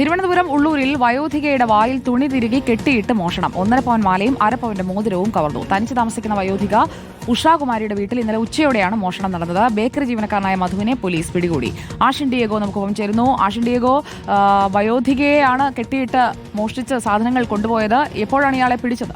തിരുവനന്തപുരം ഉള്ളൂരിൽ വയോധികയുടെ വായിൽ തുണി തിരികെ കെട്ടിയിട്ട് മോഷണം. ഒന്നര പവൻ മാലയും അര പവന്റെ മോതിരവും കവർന്നു. തനിച്ച് താമസിക്കുന്ന വയോധിക ഉഷാകുമാരിയുടെ വീട്ടിൽ ഇന്നലെ ഉച്ചയോടെയാണ് മോഷണം നടന്നത്. ബേക്കറി ജീവനക്കാരനായ മധുവിനെ പോലീസ് പിടികൂടി. ആഷിൻ ഡിയേഗോ നമുക്കൊപ്പം ചേരുന്നു. ആഷിൻ ഡിയേഗോ വയോധികയെയാണ് കെട്ടിയിട്ട് മോഷ്ടിച്ച് സാധനങ്ങൾ കൊണ്ടുപോയത്. എപ്പോഴാണ് ഇയാളെ പിടിച്ചത്?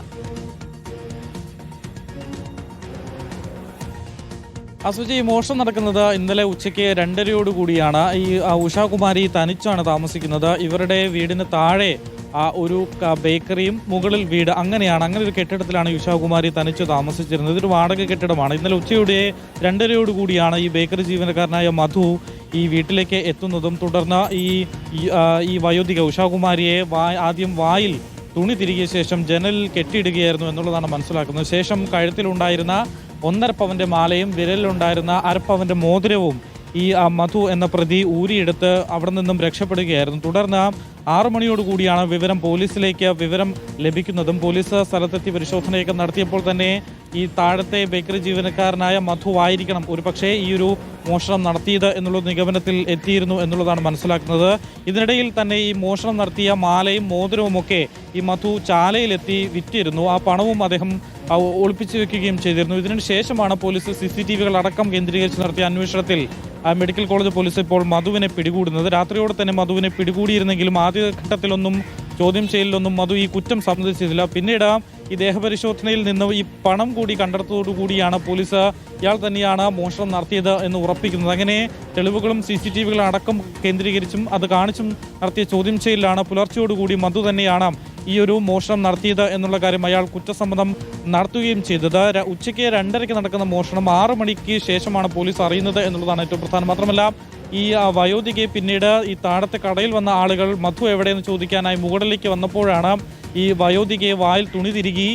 അസുജി മോഷണം നടക്കുന്നത് ഇന്നലെ ഉച്ചയ്ക്ക് രണ്ടരയോട് കൂടിയാണ്. ഈ ഉഷാകുമാരി തനിച്ചാണ് താമസിക്കുന്നത്. ഇവരുടെ വീടിന് താഴെ ഒരു ബേക്കറിയും മുകളിൽ വീട് അങ്ങനെയാണ്. അങ്ങനെ ഒരു കെട്ടിടത്തിലാണ് ഉഷാകുമാരി തനിച്ച് താമസിച്ചിരുന്നത്. ഇതൊരു വാടക കെട്ടിടമാണ്. ഇന്നലെ ഉച്ചയുടെ രണ്ടരയോട് കൂടിയാണ് ഈ ബേക്കറി ജീവനക്കാരനായ മധു ഈ വീട്ടിലേക്ക് എത്തുന്നതും തുടർന്ന് ഈ ഈ വയോധിക ഉഷാകുമാരിയെ വാ ആദ്യം വായിൽ തുണി തിരികിയ ശേഷം ജനലിൽ കെട്ടിയിടുകയായിരുന്നു എന്നുള്ളതാണ് മനസ്സിലാക്കുന്നത്. ശേഷം കഴുത്തിലുണ്ടായിരുന്ന ഒന്നര മാലയും വിരലിലുണ്ടായിരുന്ന അരപ്പവന്റെ മോതിരവും ഈ മധു എന്ന പ്രതി ഊരിയെടുത്ത് അവിടെ നിന്നും രക്ഷപ്പെടുകയായിരുന്നു. തുടർന്ന് ആറു മണിയോടുകൂടിയാണ് വിവരം പോലീസിലേക്ക് വിവരം ലഭിക്കുന്നതും. പോലീസ് സ്ഥലത്തെത്തി പരിശോധനയൊക്കെ നടത്തിയപ്പോൾ തന്നെ ഈ താഴത്തെ ബേക്കറി ജീവനക്കാരനായ മധു ആയിരിക്കണം ഒരു പക്ഷേ ഈ ഒരു മോഷണം നടത്തിയത് എന്നുള്ള നിഗമനത്തിൽ എത്തിയിരുന്നു എന്നുള്ളതാണ് മനസ്സിലാക്കുന്നത്. ഇതിനിടയിൽ തന്നെ ഈ മോഷണം നടത്തിയ മാലയും മോതിരവുമൊക്കെ ഈ മധു ചാലയിലെത്തി വിറ്റിരുന്നു. ആ പണവും അദ്ദേഹം ഒളിപ്പിച്ചു വെക്കുകയും ചെയ്തിരുന്നു. ഇതിനു ശേഷമാണ് പോലീസ് സി സി ടി വികൾ അടക്കം കേന്ദ്രീകരിച്ച് നടത്തിയ അന്വേഷണത്തിൽ മെഡിക്കൽ കോളേജ് പോലീസ് ഇപ്പോൾ മധുവിനെ പിടികൂടുന്നത്. രാത്രിയോടെ തന്നെ മധുവിനെ പിടികൂടിയിരുന്നെങ്കിലും ആദ്യഘട്ടത്തിലൊന്നും ചോദ്യം ചെയ്യലിലൊന്നും മധു ഈ കുറ്റം സമ്മതിച്ചില്ല. പിന്നീട് ഈ ദേഹപരിശോധനയിൽ നിന്ന് ഈ പണം കൂടി കണ്ടെടുത്തതോടുകൂടിയാണ് പോലീസ് ഇയാൾ തന്നെയാണ് മോഷണം നടത്തിയത് എന്ന് ഉറപ്പിക്കുന്നത്. അങ്ങനെ തെളിവുകളും സി സി ടി വികളും അടക്കം കേന്ദ്രീകരിച്ചും അത് കാണിച്ചും നടത്തിയ ചോദ്യം ചെയ്യലിലാണ് പുലർച്ചയോടുകൂടി മധു തന്നെയാണ് ഈ ഒരു മോഷണം നടത്തിയത് എന്നുള്ള കാര്യം അയാൾ കുറ്റസമ്മതം നടത്തുകയും ചെയ്തത്. ഉച്ചയ്ക്ക് രണ്ടരയ്ക്ക് നടക്കുന്ന മോഷണം ആറ് മണിക്ക് ശേഷമാണ് പോലീസ് അറിയുന്നത് എന്നുള്ളതാണ് ഏറ്റവും പ്രധാനം. മാത്രമല്ല ഈ വയോധികയെ പിന്നീട് ഈ താഴത്തെ കടയിൽ വന്ന ആളുകൾ മധു എവിടെയെന്ന് ചോദിക്കാനായി മുകളിലേക്ക് വന്നപ്പോഴാണ് ഈ വയോധികയെ വായിൽ തുണി തിരുകി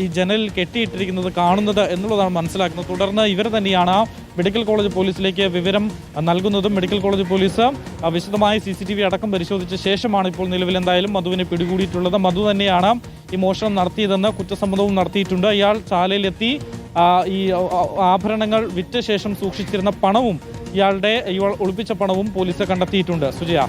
ഈ ജനലിൽ കെട്ടിയിട്ടിരിക്കുന്നത് കാണുന്നത് എന്നുള്ളതാണ് മനസ്സിലാക്കുന്നത്. തുടർന്ന് ഇവർ തന്നെയാണ് മെഡിക്കൽ കോളേജ് പോലീസിലേക്ക് വിവരം നൽകുന്നതും മെഡിക്കൽ കോളേജ് പോലീസ് വിശദമായ സി സി ടി വി അടക്കം പരിശോധിച്ച ശേഷമാണ് ഇപ്പോൾ നിലവിൽ എന്തായാലും മധുവിനെ പിടികൂടിയിട്ടുള്ളത്. മധു തന്നെയാണ് ഈ മോഷണം നടത്തിയതെന്ന് കുറ്റസമ്മതവും നടത്തിയിട്ടുണ്ട്. ഇയാൾ ചാലയിലെത്തി ഈ ആഭരണങ്ങൾ വിറ്റ ശേഷം സൂക്ഷിച്ചിരുന്ന പണവും ഇയാളുടെ ഇയാൾ ഒളിപ്പിച്ച പണവും പോലീസ് കണ്ടെത്തിയിട്ടുണ്ട്. സുജയ.